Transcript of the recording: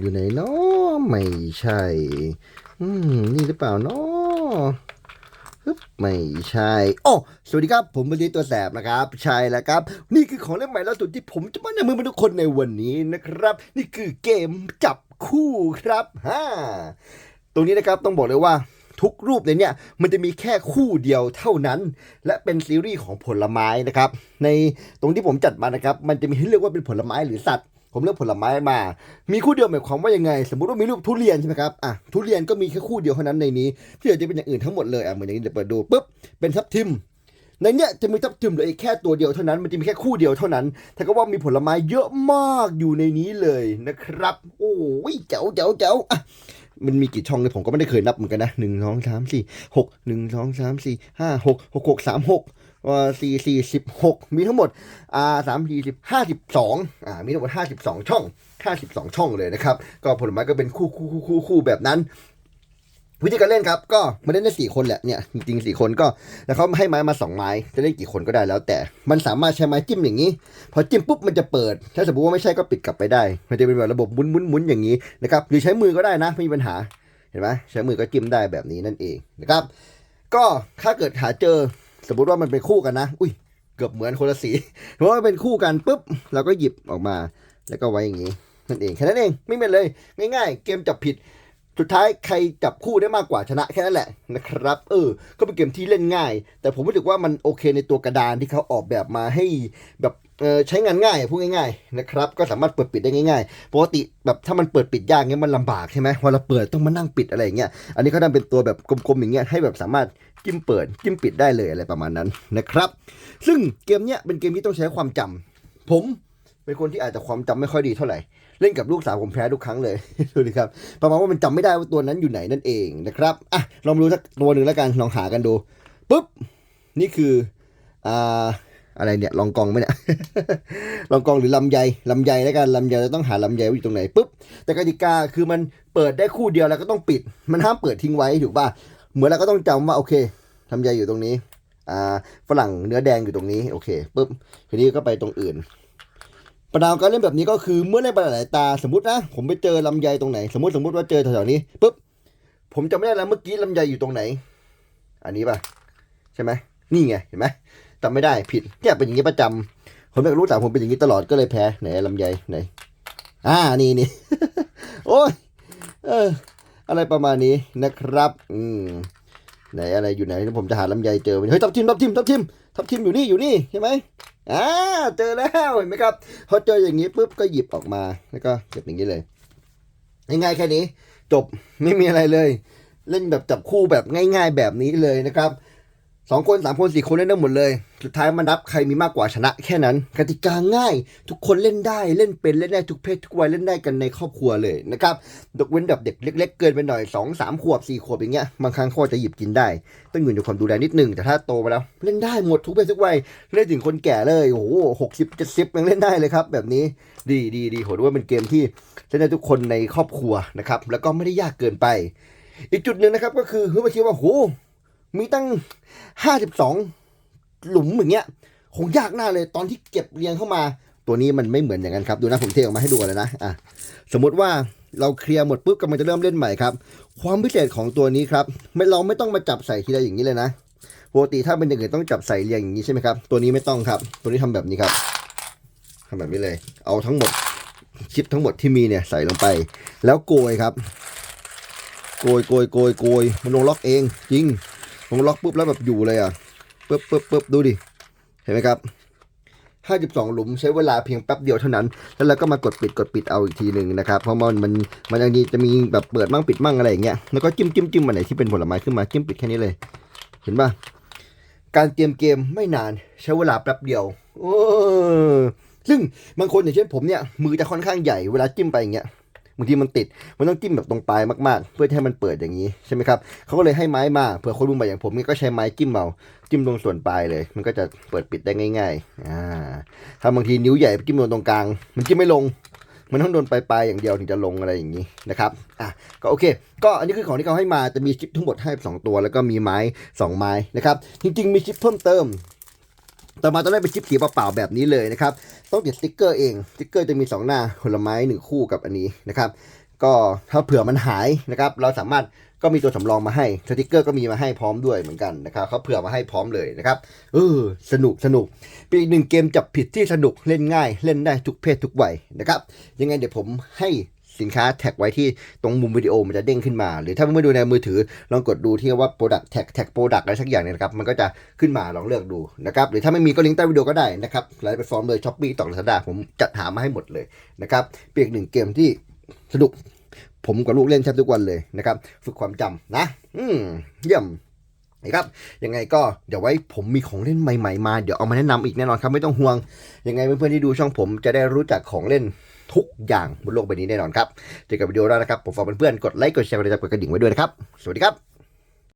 อยู่ไหนเนาะไม่ใช่ อืม นี่หรือเปล่าเนาะฮึบไม่ใช่ โอ้สวัสดีครับ ผมบดีตัวแสบนะครับ ใช่แล้วครับ นี่คือของเล่นใหม่ล่าสุดที่ผมจะมาแนำมือทุกคนในวันนี้นะครับ นี่คือเกมจับคู่ครับฮ่าตรงนี้นะครับต้องบอกเลยว่าทุกรูปในเนี่ยมันจะมีแค่คู่เดียวเท่านั้น และเป็นซีรีส์ของผลไม้นะครับ ในตรงที่ผมจัดมานะครับ มันจะมีให้เลือกว่าเป็นผลไม้หรือสัตว์ ผมเลือกผลไม้มา มีคู่เดียวหมายความว่ายังไง สมมติว่ามีรูปทุเรียนใช่ไหมครับ อะ ทุเรียนก็มีแค่คู่เดียวเท่านั้นในนี้ ที่เหลือจะเป็นอย่างอื่นทั้งหมดเลย อะ เหมือนอย่างนี้เดี๋ยวเปิดดูปุ๊บ เป็นทับทิม ในเนี้ยจะมีทับทิมเหลืออีกแค่ตัวเดียวเท่านั้น มันจะมีแค่คู่เดียวเท่านั้นถ้าก็ว่ามีผลไม้เยอะมากอยู่ในนี้เลยนะครับ โอ้ยเจ๋วเจ๋วเจ๋วอะมันมีกี่ช่องเนี่ยผมก็ไม่ได้เคยนับเหมือนกันนะหนึ่งสองสามสี่หกหนึ่งสองสามสี่ห้าหกหกหกสามหก สี่สี่สิบหกมีทั้งหมดอ่าสามสี่สิบห้าสิบสองอ่ามีทั้งหมดห้าสิบสองช่องห้าสิบสองช่องเลยนะครับ ก็ผลไม้ก็เป็นคู่คู่คู่คู่คู่แบบนั้น วิธีการเล่นครับ ก็มาเล่นได้สี่คนแหละเนี่ยจริงๆสี่คนก็แล้วเขาให้ไม้มาสองไม้จะเล่นกี่คนก็ได้แล้ว แต่มันสามารถใช้ไม้จิ้มอย่างนี้ พอจิ้มปุ๊บมันจะเปิด ถ้าสมมติว่าไม่ใช่ก็ปิดกลับไปได้ มันจะเป็นแบบระบบหมุนหมุนหมุนอย่างนี้นะครับหรือใช้มือก็ได้นะไม่มีปัญหาเห็นไหมใช้มือก็จิ้มได้แบบนี้นั่นเองนะครับ ก็ถ้าเกิดหาเจอ สมมติว่ามันเป็นคู่กันนะ อุ้ย เกือบเหมือนคนละสีเพราะว่าเป็นคู่กันปุ๊บเราก็หยิบออกมา แล้วก็ไว้อย่างนี้นั่นเองแค่นั้นเองไม่เป็นเลย ง่าย ๆ เกมจับผิด สุดท้ายใครจับคู่ได้มากกว่าชนะแค่นั้นแหละนะครับ เออ ก็เป็นเกมที่เล่นง่าย แต่ผมรู้สึกว่ามันโอเคในตัวกระดานที่เขาออกแบบมาให้แบบใช้งานง่ายพูดง่ายๆนะครับก็สามารถเปิดปิดได้ง่ายๆปกติแบบถ้ามันเปิดปิดยากเงี้ยมันลำบากใช่ไหมเวลาเปิดต้องมานั่งปิดอะไรอย่างเงี้ยอันนี้เขาทำเป็นตัวแบบกลมๆอย่างเงี้ยให้แบบสามารถจิ้มเปิดจิ้มปิดได้เลยอะไรประมาณนั้นนะครับ ซึ่งเกมเนี้ยเป็นเกมที่ต้องใช้ความจำผมเป็นคนที่อาจจะความจำไม่ค่อยดีเท่าไหร่ เล่นกับลูกสาวผมแพ้ทุกครั้งเลยดูดิครับประมาณว่ามันจำไม่ได้ว่าตัวนั้นอยู่ไหนนั่นเองนะครับอะลองดูสักตัวหนึ่งแล้วกันลองหากันดูปุ๊บนี่คืออ่าอะไรเนี่ยลองกองไหมเนี่ยลองกองหรือลำไยลำไยแล้วกันลำไยเราต้องหาลำไยว่าอยู่ตรงไหนปุ๊บแต่กติกาคือมันเปิดได้คู่เดียวแล้วก็ต้องปิด มันห้ามเปิดทิ้งไว้ถูกป่ะเหมือนเราก็ต้องจำว่าโอเคลำไยอยู่ตรงนี้อ่าฝรั่งเนื้อแดงอยู่ตรงนี้โอเคปุ๊บทีนี้ก็ไปตรงอื่น ประดาวการเล่นแบบนี้ก็คือเมื่อเล่นไปหลายตาสมมตินะผมไปเจอลำไยตรงไหน สมมติสมมติว่าเจอแถวๆนี้ปุ๊บผมจำไม่ได้แล้วเมื่อกี้ลำไยอยู่ตรงไหน อันนี้ป่ะใช่ไหมนี่ไงเห็นไหมจำไม่ได้ผิดเนี่ยเป็นอย่างนี้ประจำผมอยากรู้แต่ผมเป็นอย่างนี้ตลอดก็เลยแพ้ไหนลำไยไหนอ่านี่นี่โอ้ยเอออะไรประมาณนี้นะครับ อืมไหนอะไรอยู่ไหนผมจะหาลำไยเจอเฮ้ยทับทิมทับทิมทับทิม ทับทิมอยู่นี่อยู่นี่ใช่ไหมอ่าเจอแล้วเห็นไหมครับพอเจออย่างนี้ปุ๊บก็หยิบออกมาแล้วก็เก็บอย่างนี้เลยง่ายๆแค่นี้ จบไม่มีอะไรเลย เล่นแบบจับคู่แบบง่าย ๆ แบบนี้เลยนะครับ สองคนสามคนสี่คนเล่นได้หมดเลย สุดท้ายมันนับใครมีมากกว่าชนะแค่นั้น กติกาง่าย ทุกคนเล่นได้เล่นเป็นเล่นได้ทุกเพศทุกวัยเล่นได้กันในครอบครัวเลยนะครับยกเว้นแบบเด็กเล็ก ๆ เกินไปหน่อยสองสามขวบสี่ขวบอย่างเงี้ยบางครั้งเขาจะหยิบกินได้ ต้องอยู่ในความดูแลนิดนึงแต่ถ้าโตไปแล้ว เล่นได้หมดทุกเพศทุกวัยเล่นถึงคนแก่เลยโอ้โหหกสิบเจ็ดสิบยังเล่นได้เลยครับ แบบนี้ดีดีดีโหดว่าเป็นเกมที่เล่นได้ทุกคนในครอบครัวนะครับแล้วก็ไม่ได้ยากเกินไป อีกจุดหนึ่งนะครับก็คือเฮ้ยมาคิดว่าโห มีตั้งห้าสิบสองหลุมอย่างเงี้ยคงยากหน้าเลยตอนที่เก็บเรียงเข้ามา ตัวนี้มันไม่เหมือนอย่างนั้นครับ ดูนะผมเทออกมาให้ดูเลยนะอะสมมติว่าเราเคลียร์หมดปุ๊บกำลังจะเริ่มเล่นใหม่ครับ ความพิเศษของตัวนี้ครับ ไม่เราไม่ต้องมาจับใส่ทีละอย่างนี้เลยนะปกติถ้าเป็นอย่างอื่นต้องจับใส่เรียงอย่างนี้ใช่ไหมครับ ตัวนี้ไม่ต้องครับ ตัวนี้ทำแบบนี้ครับทำแบบนี้เลย เอาทั้งหมดชิปทั้งหมดที่มีเนี่ยใส่ลงไป แล้วโกยครับ โกยโกยโกยโกยมันลงล็อกเองจริง ลงล็อกปุ๊บแล้วแบบอยู่เลยอะปึ๊บปึ๊บปึ๊บดูดิ เห็นไหมครับ52 หลุมใช้เวลาเพียงแป๊บเดียวเท่านั้น แล้วเราก็มากดปิดกดปิดเอาอีกทีหนึ่งนะครับ เพราะมันมันมันยังมีจะมีแบบเปิดมั่งปิดมั่งอะไรอย่างเงี้ย แล้วก็จิ้มจิ้มจิ้มอันไหนที่เป็นผลไม้ขึ้นมาจิ้มปิดแค่นี้เลย เห็นป่ะ การเตรียมเกมไม่นานใช้เวลาแป๊บเดียว โอ้ซึ่งบางคนอย่างเช่นผมเนี่ยมือจะค่อนข้างใหญ่เวลาจิ้มไปอย่างเงี้ย บางทีมันติด มันต้องจิ้มแบบตรงปลายมากๆ เพื่อให้มันเปิดอย่างนี้ใช่ไหมครับเขาก็เลยให้ไม้มาเผื่อคนมือใหม่อย่างผมนี่ก็ใช้ไม้จิ้มเอาจิ้มตรงส่วนปลายเลย มันก็จะเปิดปิดได้ง่ายๆอ่าถ้าบางทีนิ้วใหญ่ไปจิ้มโดนตรงกลาง มันจิ้มไม่ลงมันต้องโดนปลายๆอย่างเดียวถึงจะลงอะไรอย่างนี้นะครับอะก็โอเค ก็อันนี้คือของที่เขาให้มาจะมีชิปทั้งหมดให้สองตัว แล้วก็มีไม้สองไม้นะครับจริงๆมีชิปเพิ่มเติม ต่อมาต้องได้เป็นชิปสีเปล่าๆแบบนี้เลยนะครับ ต้องติดสติ๊กเกอร์เองสติ๊กเกอร์จะมี 2 หน้าผลไม้หนึ่งคู่กับอันนี้นะครับ ก็ถ้าเผื่อมันหายนะครับ เราสามารถก็มีตัวสำรองมาให้สติกเกอร์ก็มีมาให้พร้อมด้วยเหมือนกันนะครับเขาเผื่อมาให้พร้อมเลยนะครับเออสนุกสนุกเป็นอีกหนึ่งเกมจับผิดที่สนุกเล่นง่าย เล่นได้ทุกเพศทุกวัยนะครับ ยังไงเดี๋ยวผมให้ สินค้าแท็กไว้ที่ตรงมุมวิดีโอมันจะเด้งขึ้นมา หรือถ้าไม่ดูในมือถือลองกดดูที่ว่า product tag tag product อะไรสักอย่างเนี่ยนะครับมันก็จะขึ้นมาลองเลือกดูนะครับหรือถ้าไม่มีก็ลิงก์ใต้วิดีโอก็ได้นะครับหลายแพลตฟอร์มเลยช้อปปี้ต่อลาซาด้าผมจัดหามาให้หมดเลยนะครับเป็นอีกหนึ่งเกมที่สนุกผมกับลูกเล่นแทบทุกวันเลยนะครับ ฝึกความจำนะ อืมเยี่ยมนะครับยังไงก็เดี๋ยวไว้ผมมีของเล่นใหม่ ๆ มา เดี๋ยวเอามาแนะนำอีกแน่นอนครับไม่ต้องห่วง ยังไงเพื่อนๆที่ดูช่องผมจะได้รู้จักของเล่น ทุกอย่างบนโลกใบนี้แน่นอนครับเจอกันวิดีโอแล้วนะครับผมฝากเพื่อนๆกดไลค์กดแชร์กดติดตามกดกระดิ่งไว้ด้วยนะครับ สวัสดีครับ